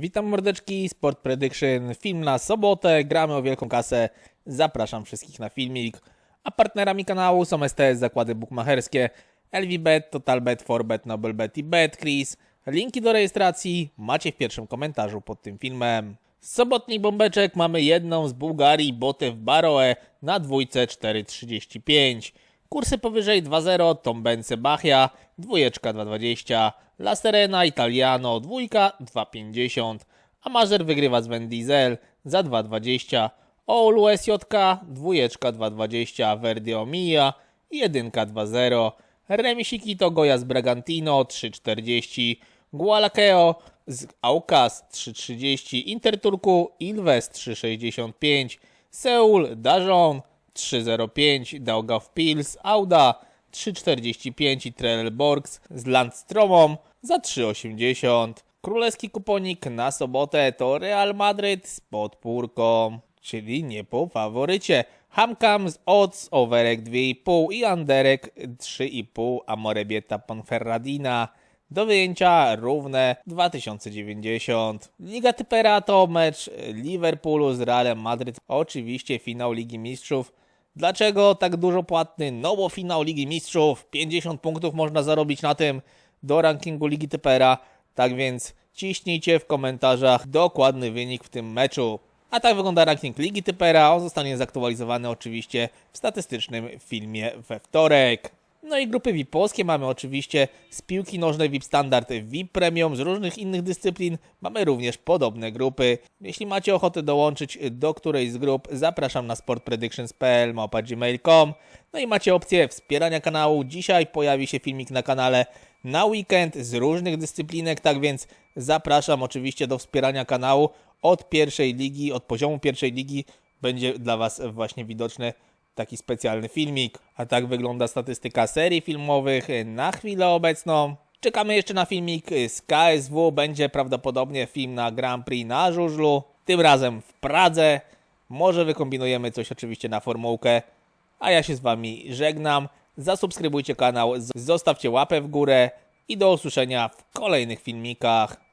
Witam mordeczki, Sport Prediction, film na sobotę, gramy o wielką kasę, zapraszam wszystkich na filmik. A partnerami kanału są STS Zakłady Bukmacherskie, LVBet, TotalBet, Forbet, NobleBet i BetCris. Linki do rejestracji macie w pierwszym komentarzu pod tym filmem. Sobotni bombeczek mamy jedną z Bułgarii, Botew Baroe na dwójce 4,35. Kursy powyżej 2.0 Tombence Bachia, dwójeczka 2.20, La Serena Italiano, dwójka 2.50, a Mazer wygrywa z Van Diesel za 2.20, Oulu SJK, dwójeczka 2.20, Verdi Omija, jedynka 2.0, Remisiki to Goja z Bragantino 3.40, Gualakeo z Aucas 3.30, Interturku Ilves 3.65, Seul Dajon 3.05, Daugavpils Auda 3.45 i Trelleborgs z Landstromą za 3.80. Królewski kuponik na sobotę to Real Madryt z podpórką, czyli nie po faworycie. Hamkam z odds, overek 2,5 i underek 3,5, a Ponferradina do wyjęcia równe 2090. Liga Typera to mecz Liverpoolu z Realem Madryt. Oczywiście finał Ligi Mistrzów. Dlaczego tak dużo płatny? No bo finał Ligi Mistrzów. 50 punktów można zarobić na tym do rankingu Ligi Typera. Tak więc ciśnijcie w komentarzach dokładny wynik w tym meczu. A tak wygląda ranking Ligi Typera. On zostanie zaktualizowany oczywiście w statystycznym filmie we wtorek. No i grupy VIP polskie mamy oczywiście z piłki nożnej VIP Standard, VIP Premium, z różnych innych dyscyplin mamy również podobne grupy. Jeśli macie ochotę dołączyć do którejś z grup, zapraszam na sportpredictions.pl, gmail.com. No i macie opcję wspierania kanału. Dzisiaj pojawi się filmik na kanale na weekend z różnych dyscyplinek, tak więc zapraszam oczywiście do wspierania kanału od pierwszej ligi, od poziomu pierwszej ligi będzie dla Was właśnie widoczny taki specjalny filmik. A tak wygląda statystyka serii filmowych na chwilę obecną. Czekamy jeszcze na filmik z KSW. Będzie prawdopodobnie film na Grand Prix na żużlu. Tym razem w Pradze. Może wykombinujemy coś oczywiście na formułkę. A ja się z Wami żegnam. Zasubskrybujcie kanał, zostawcie łapę w górę i do usłyszenia w kolejnych filmikach.